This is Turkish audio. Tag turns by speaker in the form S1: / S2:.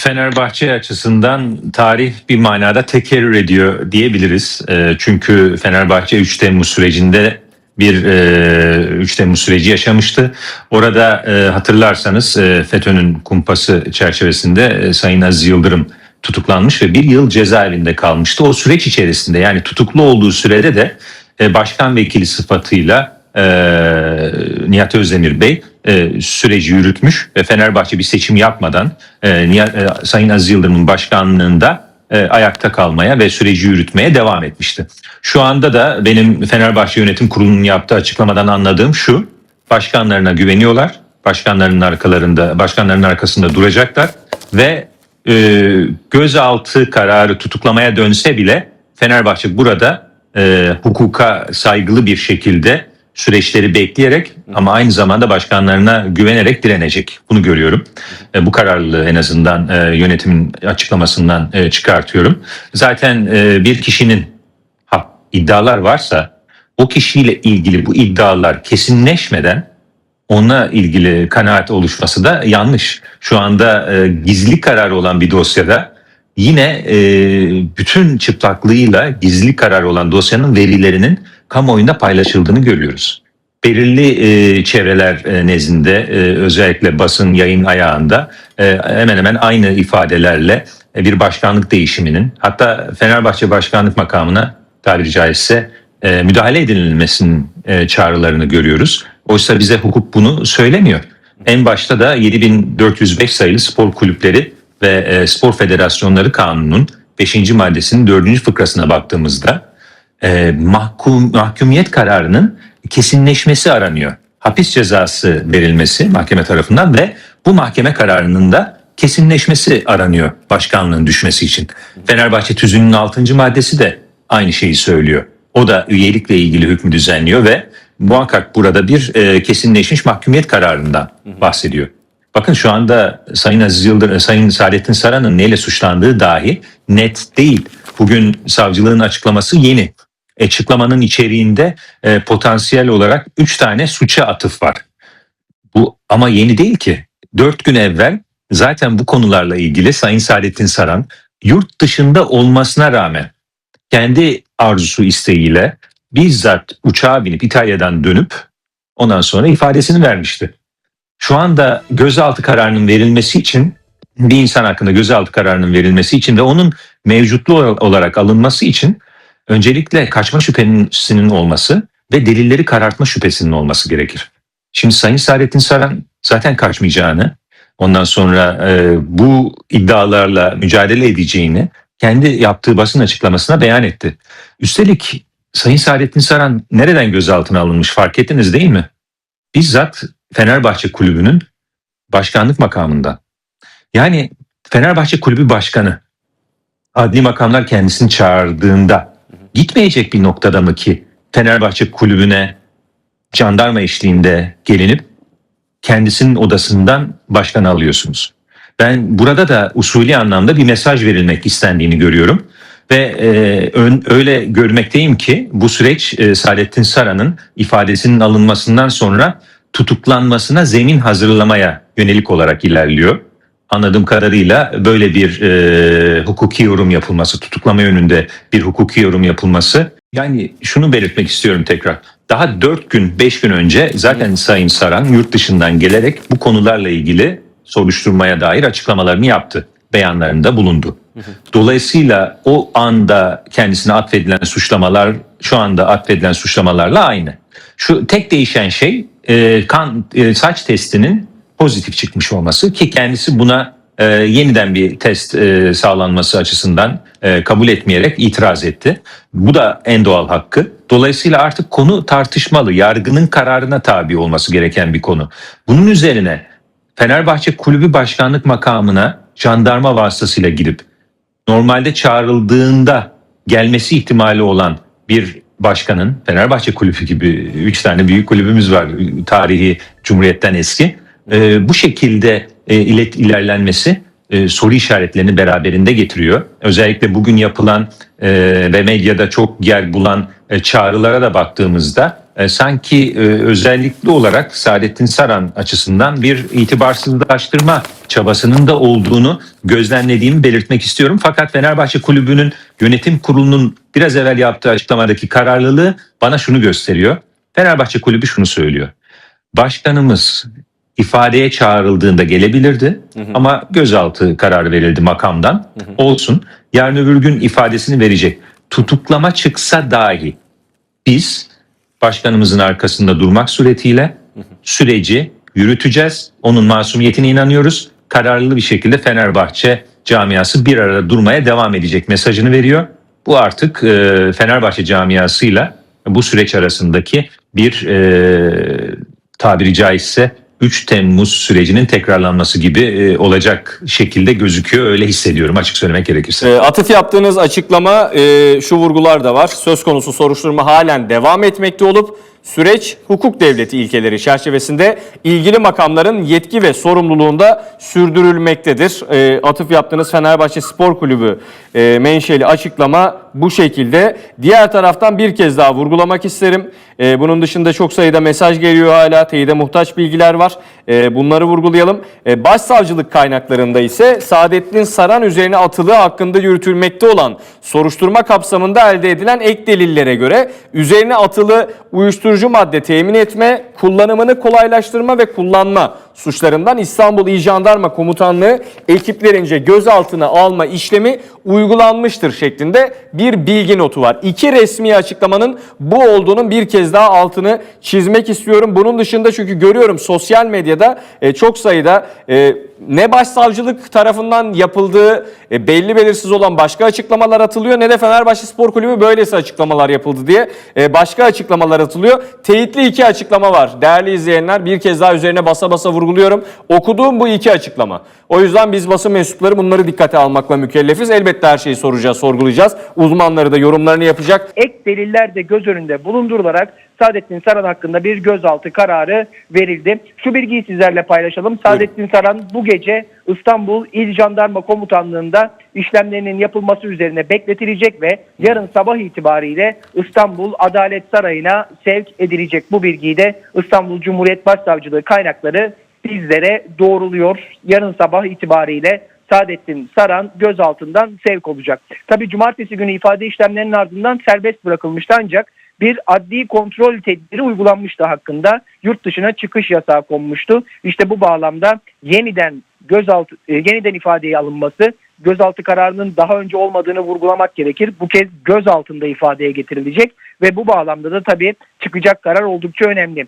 S1: Fenerbahçe açısından tarih bir manada tekerrür ediyor diyebiliriz. E, çünkü Fenerbahçe 3 Temmuz sürecinde bir e, 3 Temmuz süreci yaşamıştı. Orada e, hatırlarsanız e, FETÖ'nün kumpası çerçevesinde e, Sayın Aziz Yıldırım tutuklanmış ve bir yıl cezaevinde kalmıştı. O süreç içerisinde yani tutuklu olduğu sürede de başkan vekili sıfatıyla Nihat Özdemir Bey e, süreci yürütmüş ve Fenerbahçe bir seçim yapmadan e, Nihat, e, Sayın Aziz Yıldırım'ın başkanlığında e, ayakta kalmaya ve süreci yürütmeye devam etmişti. Şu anda da benim Fenerbahçe Yönetim Kurulu'nun yaptığı açıklamadan anladığım şu. Başkanlarına güveniyorlar. Başkanlarının arkalarında, başkanların arkasında duracaklar ve e, gözaltı kararı tutuklamaya dönse bile Fenerbahçe burada e, hukuka saygılı bir şekilde süreçleri bekleyerek ama aynı zamanda başkanlarına güvenerek direnecek. Bunu görüyorum. E, bu kararlılığı en azından e, yönetimin açıklamasından e, çıkartıyorum. Zaten bir kişinin iddialar varsa o kişiyle ilgili bu iddialar kesinleşmeden ona ilgili kanaat oluşması da yanlış. Şu anda gizli karar olan bir dosyada yine bütün çıplaklığıyla gizli karar olan dosyanın verilerinin kamuoyunda paylaşıldığını görüyoruz. Belirli e, çevreler e, nezdinde e, özellikle basın yayın ayağında e, hemen hemen aynı ifadelerle e, bir başkanlık değişiminin hatta Fenerbahçe başkanlık makamına tabiri caizse e, müdahale edilmesinin e, çağrılarını görüyoruz. Oysa bize hukuk bunu söylemiyor. En başta da 7405 sayılı spor kulüpleri ve e, spor federasyonları kanunun 5. maddesinin 4. fıkrasına baktığımızda e, mahkum, mahkumiyet kararının kesinleşmesi aranıyor. Hapis cezası verilmesi mahkeme tarafından ve bu mahkeme kararının da kesinleşmesi aranıyor başkanlığın düşmesi için. Fenerbahçe tüzüğünün 6. maddesi de aynı şeyi söylüyor. O da üyelikle ilgili hükmü düzenliyor ve muhakkak burada bir e, kesinleşmiş mahkumiyet kararından bahsediyor. Bakın şu anda Sayın Aziz Yıldırım, Sayın Saadettin Saran'ın neyle suçlandığı dahi net değil. Bugün savcılığın açıklaması yeni. Açıklamanın içeriğinde e, potansiyel olarak 3 tane suça atıf var. Bu ama yeni değil ki. 4 gün evvel zaten bu konularla ilgili Sayın Saadettin Saran yurt dışında olmasına rağmen kendi arzusu isteğiyle bizzat uçağa binip İtalya'dan dönüp ondan sonra ifadesini vermişti. Şu anda gözaltı kararının verilmesi için bir insan hakkında gözaltı kararının verilmesi için ve onun mevcutlu olarak alınması için öncelikle kaçma şüphesinin olması ve delilleri karartma şüphesinin olması gerekir. Şimdi Sayın Saadettin Saran zaten kaçmayacağını, ondan sonra e, bu iddialarla mücadele edeceğini kendi yaptığı basın açıklamasına beyan etti. Üstelik Sayın Saadettin Saran nereden gözaltına alınmış fark ettiniz değil mi? Bizzat Fenerbahçe Kulübü'nün başkanlık makamında. Yani Fenerbahçe Kulübü Başkanı adli makamlar kendisini çağırdığında gitmeyecek bir noktada mı ki Fenerbahçe Kulübü'ne jandarma eşliğinde gelinip kendisinin odasından başkan alıyorsunuz. Ben burada da usulü anlamda bir mesaj verilmek istendiğini görüyorum. Ve e, ön, öyle görmekteyim ki bu süreç e, Saadettin Saran'ın ifadesinin alınmasından sonra tutuklanmasına zemin hazırlamaya yönelik olarak ilerliyor. Anladığım kadarıyla böyle bir e, hukuki yorum yapılması, tutuklama yönünde bir hukuki yorum yapılması. Yani şunu belirtmek istiyorum tekrar. Daha 4 gün, 5 gün önce zaten Sayın Saran yurt dışından gelerek bu konularla ilgili soruşturmaya dair açıklamalarını yaptı. Beyanlarında bulundu. Dolayısıyla o anda kendisine atfedilen suçlamalar şu anda atfedilen suçlamalarla aynı. Şu tek değişen şey e, kan e, saç testinin pozitif çıkmış olması ki kendisi buna e, yeniden bir test e, sağlanması açısından e, kabul etmeyerek itiraz etti. Bu da en doğal hakkı. Dolayısıyla artık konu tartışmalı, yargının kararına tabi olması gereken bir konu. Bunun üzerine Fenerbahçe Kulübü Başkanlık makamına jandarma vasıtasıyla gidip normalde çağrıldığında gelmesi ihtimali olan bir başkanın Fenerbahçe Kulübü gibi 3 tane büyük kulübümüz var tarihi Cumhuriyet'ten eski. E, bu şekilde e, ilet ilerlenmesi e, soru işaretlerini beraberinde getiriyor. Özellikle bugün yapılan e, ve medyada çok yer bulan e, çağrılara da baktığımızda e, sanki e, özellikli olarak Saadettin Saran açısından bir itibarsızlaştırma çabasının da olduğunu gözlemlediğimi belirtmek istiyorum. Fakat Fenerbahçe Kulübü'nün yönetim kurulunun biraz evvel yaptığı açıklamadaki kararlılığı bana şunu gösteriyor. Fenerbahçe Kulübü şunu söylüyor. Başkanımız ifadeye çağrıldığında gelebilirdi ama gözaltı kararı verildi makamdan. Olsun. Yarın öbür gün ifadesini verecek. Tutuklama çıksa dahi biz başkanımızın arkasında durmak suretiyle süreci yürüteceğiz. Onun masumiyetine inanıyoruz. Kararlı bir şekilde Fenerbahçe camiası bir arada durmaya devam edecek mesajını veriyor. Bu artık e, Fenerbahçe camiasıyla bu süreç arasındaki bir e, tabiri caizse 3 Temmuz sürecinin tekrarlanması gibi e, olacak şekilde gözüküyor. Öyle hissediyorum açık söylemek gerekirse.
S2: E, atıf yaptığınız açıklama e, şu vurgular da var. Söz konusu soruşturma halen devam etmekte olup süreç hukuk devleti ilkeleri çerçevesinde ilgili makamların yetki ve sorumluluğunda sürdürülmektedir. E, atıf yaptığınız Fenerbahçe Spor Kulübü e, menşeli açıklama bu şekilde. Diğer taraftan bir kez daha vurgulamak isterim. E, bunun dışında çok sayıda mesaj geliyor hala. Teyide muhtaç bilgiler var. E, bunları vurgulayalım. E, başsavcılık kaynaklarında ise Saadettin Saran üzerine atılığı hakkında yürütülmekte olan soruşturma kapsamında elde edilen ek delillere göre üzerine atılı uyuşturucu madde temin etme, kullanımını kolaylaştırma ve kullanma suçlarından İstanbul İl Jandarma Komutanlığı ekiplerince gözaltına alma işlemi uygulanmıştır şeklinde bir bilgi notu var. İki resmi açıklamanın bu olduğunun bir kez daha altını çizmek istiyorum. Bunun dışında çünkü görüyorum sosyal medyada e, çok sayıda e, ne başsavcılık tarafından yapıldığı e, belli belirsiz olan başka açıklamalar atılıyor ne de Fenerbahçe Spor Kulübü böylesi açıklamalar yapıldı diye başka açıklamalar atılıyor. Teyitli iki açıklama var. Değerli izleyenler bir kez daha üzerine basa basa vurguluyorum. Okuduğum bu iki açıklama. O yüzden biz basın mensupları bunları dikkate almakla mükellefiz. Elbette her şeyi soracağız, sorgulayacağız. Uzmanları da yorumlarını yapacak.
S3: ek deliller de göz önünde bulundurularak Saadettin Saran hakkında bir gözaltı kararı verildi. Şu bilgiyi sizlerle paylaşalım. Saadettin Saran bu gece İstanbul İl Jandarma Komutanlığı'nda işlemlerinin yapılması üzerine bekletilecek ve yarın sabah itibariyle İstanbul Adalet Sarayı'na sevk edilecek. Bu bilgiyi de İstanbul Cumhuriyet Başsavcılığı kaynakları bizlere doğruluyor. Yarın sabah itibariyle Saadettin Saran gözaltından sevk olacak. Tabi cumartesi günü ifade işlemlerinin ardından serbest bırakılmıştı ancak bir adli kontrol tedbiri uygulanmıştı hakkında. Yurt dışına çıkış yasağı konmuştu. İşte bu bağlamda yeniden gözaltı e, yeniden ifadeye alınması gözaltı kararının daha önce olmadığını vurgulamak gerekir. Bu kez gözaltında ifadeye getirilecek ve bu bağlamda da tabii çıkacak karar oldukça önemli.